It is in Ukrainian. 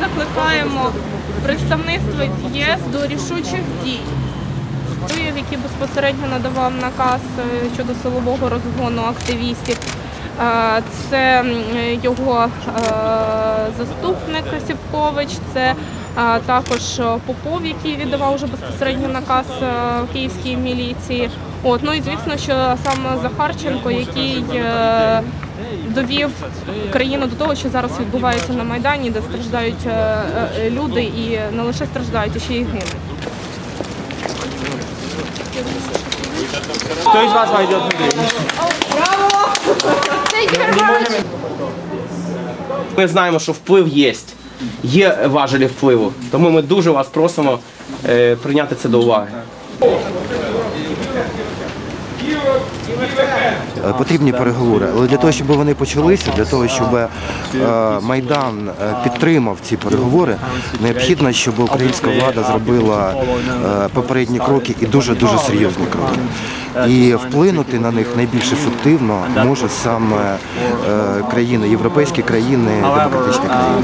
закликаємо представництво ЄС до рішучих дій. Київ, який безпосередньо надавав наказ е, щодо силового розгону активістів. Е, Це його е, заступник Сіпкович, це також Попов, який віддавав вже безпосередньо наказ київській міліції. От ну і звісно, що саме Захарченко, який довів країну до того, що зараз відбувається на майдані, де страждають е, е, люди, і не лише страждають, а ще й гинуть. Кто из вас войдет в игру? Ми знаємо, що вплив є. Є важелі впливу. Тому ми дуже вас просимо е, прийняти це до уваги. Е, Потрібні переговори, але для того, щоб вони почалися, для того, щоб е, майдан е, підтримав ці переговори, необхідно, щоб українська влада зробила попередні кроки і дуже дуже серйозні кроки. І вплинути на них найбільш ефективно може саме країни, європейські країни, демократичні країни.